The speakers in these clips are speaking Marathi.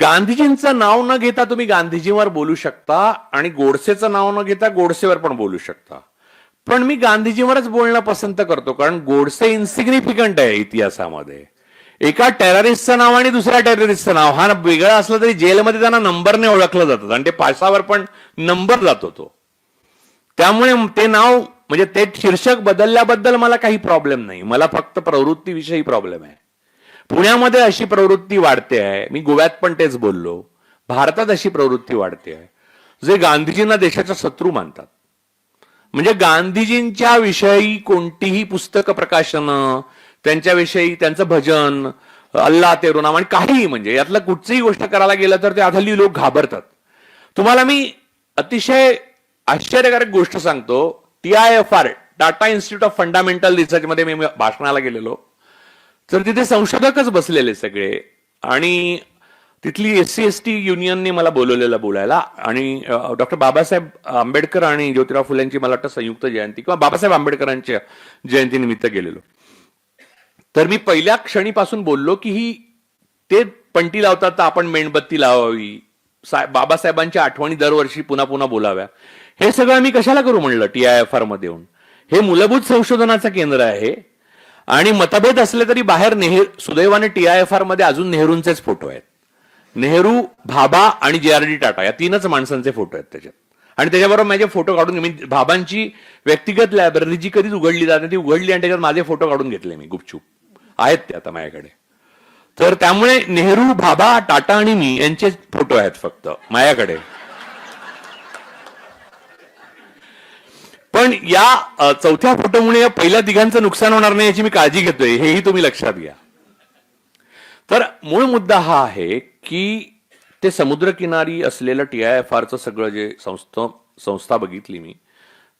गांधीजींचं नाव न घेता तुम्ही गांधीजींवर बोलू शकता आणि गोडसेचं नाव न घेता गोडसेवर पण बोलू शकता. पण मी गांधीजीवरच बोलणं पसंत करतो कारण गोडसे इन्सिग्निफिकंट आहे इतिहासामध्ये. एका टेररिस्टचं नाव आणि दुसऱ्या टेररिस्टचं नाव हा वेगळा असलं तरी जेलमध्ये त्यांना नंबरने ओळखलं जातं आणि ते पासावर पण नंबर जातो तो. त्यामुळे ते नाव म्हणजे ते शीर्षक बदलल्याबद्दल मला काही प्रॉब्लेम नाही. मला फक्त प्रवृत्तीविषयी प्रॉब्लेम आहे. पुण्यामध्ये अशी प्रवृत्ती वाढते आहे. मी गोव्यात पण तेच बोललो. भारतात अशी प्रवृत्ती वाढते आहे. जे गांधीजींना देशाचा शत्रू मानतात. म्हणजे गांधीजींच्या विषयी कोणतीही पुस्तक प्रकाशनं त्यांच्याविषयी त्यांचं भजन अल्ला तेरुनाम आणि काहीही म्हणजे यातलं कुठचीही गोष्ट करायला गेलं तर ते हल्ली लोक घाबरतात. तुम्हाला मी अतिशय आश्चर्यकारक गोष्ट सांगतो. T I F R Tata institute of fundamental research मध्ये मी भाषणाला गेलेलो. तर तिथे संशोधकच बसलेले सगळे. आणि तिथली एस सी एस टी युनियनने मला बोलवलेलं बोलायला. आणि डॉक्टर बाबासाहेब आंबेडकर आणि ज्योतिराव फुलेंची मला वाटतं संयुक्त जयंती किंवा बाबासाहेब आंबेडकरांच्या जयंतीनिमित्त गेलेलो. तर मी पहिल्या क्षणीपासून बोललो की ही ते पंटी लावतात तर आपण मेणबत्ती लावावी. सा- बाबासाहेबांच्या आठवणी दरवर्षी पुन्हा पुन्हा बोलाव्या. हे सगळं मी कशाला करू म्हणलं? टी आय एफ आरमध्ये येऊन. हे मूलभूत संशोधनाचं केंद्र आहे. आणि मतभेद असले तरी बाहेर नेहरू सुदैवाने टी आय एफ आरमध्ये अजून नेहरूंचेच फोटो आहेत. नेहरू भाभा आणि जे आर डी टाटा या तीनच माणसांचे फोटो आहेत त्याच्यात. आणि त्याच्याबरोबर माझे फोटो काढून मी भाबांची व्यक्तिगत लायब्ररी जी कधीच उघडली जाते ती उघडली आणि त्याच्यात माझे फोटो काढून घेतले मी गुपचूप. आहेत ते आता माझ्याकडे. तर त्यामुळे नेहरू भाभा टाटा आणि मी यांचे फोटो आहेत फक्त माझ्याकडे. पण या चौथ्या फोटोमुळे या पहिल्या तिघांचं नुकसान होणार नाही याची मी काळजी घेतोय हेही तुम्ही लक्षात घ्या. तर मूळ मुद्दा हा आहे की ते समुद्रकिनारी असलेलं टी आय एफ आरचं सगळं जे संस्था संस्था बघितली मी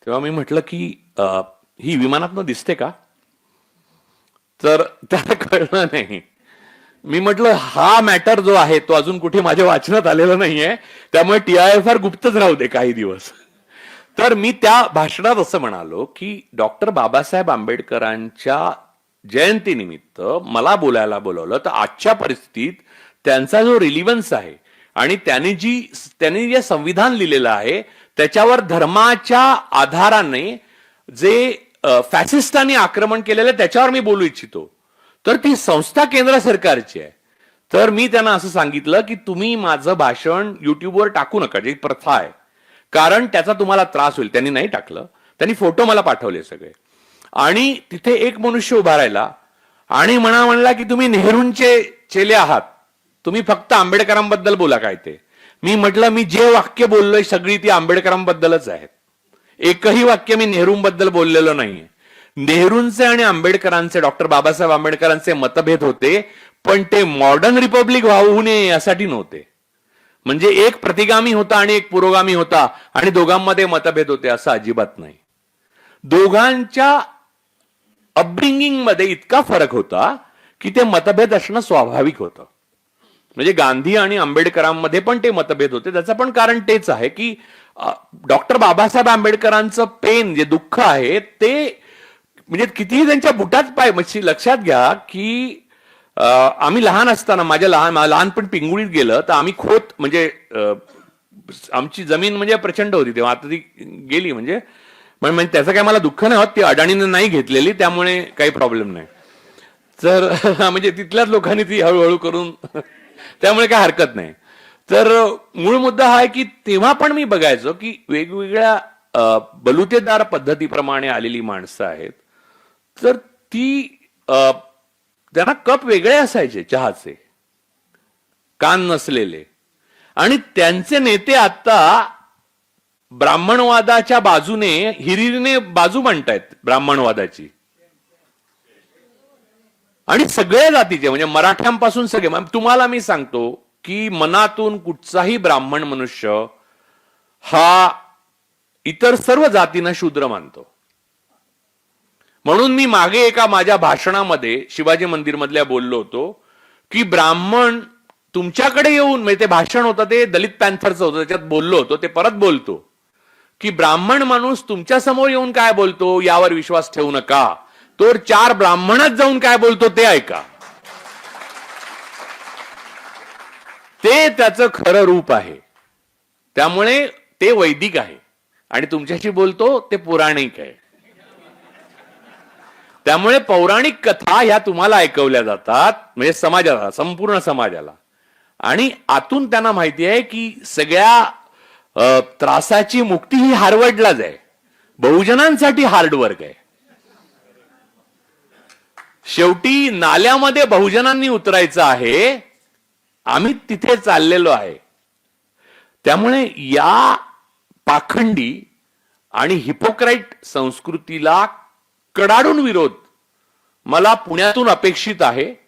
तेव्हा मी म्हटलं की अ, ही विमानातनं दिसते का? तर त्याला कळलं नाही. मी म्हटलं हा मॅटर जो आहे तो अजून कुठे माझ्या वाचनात आलेला नाहीये त्यामुळे टी आय एफ आर गुप्तच राहू दे काही दिवस. तर मी त्या भाषणात असं म्हणालो की डॉक्टर बाबासाहेब आंबेडकरांच्या जयंतीनिमित्त मला बोलायला बोलवलं तर आजच्या परिस्थितीत त्यांचा जो रिलिव्हन्स आहे आणि त्यांनी जी त्यांनी जे संविधान लिहिलेलं आहे त्याच्यावर धर्माच्या आधाराने जे फॅसिस्टांनी आक्रमण केलेलं आहे त्याच्यावर मी बोलू इच्छितो. तर ती संस्था केंद्र सरकारची आहे. तर मी त्यांना असं सांगितलं की तुम्ही माझं भाषण युट्यूबवर टाकू नका जी प्रथा आहे. कारण त्याचा तुम्हाला त्रास होईल. त्यांनी नाही टाकलं. त्यांनी फोटो मला पाठवले सगळे. आणि तिथे एक मनुष्य उभा राहिला आणि म्हणा म्हणला की तुम्ही नेहरूंचे चेले आहात. तुम्ही फक्त आंबेडकरांबद्दल बोला काय ते. मी म्हटलं मी जे वाक्य बोललोय सगळी ती आंबेडकरांबद्दलच आहेत एकही वाक्य मी नेहरूंबद्दल बोललेलो नाहीये. नेहरूंचे आणि आंबेडकरांचे डॉक्टर बाबासाहेब आंबेडकरांचे मतभेद होते पण ते मॉडर्न रिपब्लिक व्हावू नये यासाठी नव्हते. म्हणजे एक प्रतिगामी होता आणि एक पुरोगामी होता आणि दोघांमध्ये मतभेद होते असं अजिबात नाही. दोघांच्या अपब्रिंगिंगमध्ये इतका फरक होता की ते मतभेद असणं स्वाभाविक होतं. म्हणजे गांधी आणि आंबेडकरांमध्ये पण ते मतभेद होते. त्याचं पण कारण तेच आहे की डॉक्टर बाबासाहेब आंबेडकरांचं पेन जे दुःख आहे ते म्हणजे कितीही त्यांच्या बुटात पाय म्हणजे लक्षात घ्या की आम्ही लहान असताना माझ्या लहान लहानपण पिंगुळीत गेलं तर आम्ही खोत म्हणजे आमची जमीन म्हणजे प्रचंड होती. तेव्हा आता ती गेली म्हणजे. म्हणजे त्याचं काय मला दुःख नाही होत. ती अडाणीने नाही घेतलेली त्यामुळे काही प्रॉब्लेम नाही. तर म्हणजे तिथल्याच लोकांनी ती हळूहळू करून त्यामुळे काय हरकत नाही. तर मूळ मुद्दा हा आहे की तेव्हा पण मी बघायचो की वेगवेगळ्या बलुतेदार पद्धतीप्रमाणे आलेली माणसं आहेत. तर ती त्यांना कप वेगळे असायचे चहाचे. कान नसलेले. आणि त्यांचे नेते आता ब्राह्मणवादाच्या बाजूने हिरीने बाजू मांडतायत ब्राह्मणवादाची. आणि सगळ्या जातीचे म्हणजे मराठ्यांपासून सगळे. तुम्हाला मी सांगतो की मनातून कुठचाही ब्राह्मण मनुष्य हा इतर सर्व जातींना शूद्र मानतो. म्हणून मी मागे एका माझ्या भाषणामध्ये शिवाजी मंदिर मधल्या बोललो होतो की ब्राह्मण तुमच्याकडे येऊन म्हणजे ते भाषण होतं ते दलित पॅन्थरचं होतं त्याच्यात बोललो होतो ते परत बोलतो की ब्राह्मण माणूस तुमच्यासमोर येऊन काय बोलतो यावर विश्वास ठेवू नका. तो चार ब्राह्मणच जाऊन काय बोलतो ते ऐका. ते त्याचं खरं रूप आहे. त्यामुळे ते वैदिक आहे. आणि तुमच्याशी बोलतो ते पौराणिक आहे. त्यामुळे पौराणिक कथा ह्या तुम्हाला ऐकवल्या जातात म्हणजे समाजाला संपूर्ण समाजाला. आणि आतून त्यांना माहिती आहे की सगळ्या त्रासाची मुक्ती ही हार्वर्डलाच आहे. बहुजनांसाठी हार्ड वर्क आहे. शेवटी नाल्यामध्ये बहुजनांनी उतरायचं आहे आम्ही तिथे चाललेलो आहे. त्यामुळे या पाखंडी आणि हिपोक्राईट संस्कृतीला कडाडून विरोध. मला पुण्यातून अपेक्षित आहे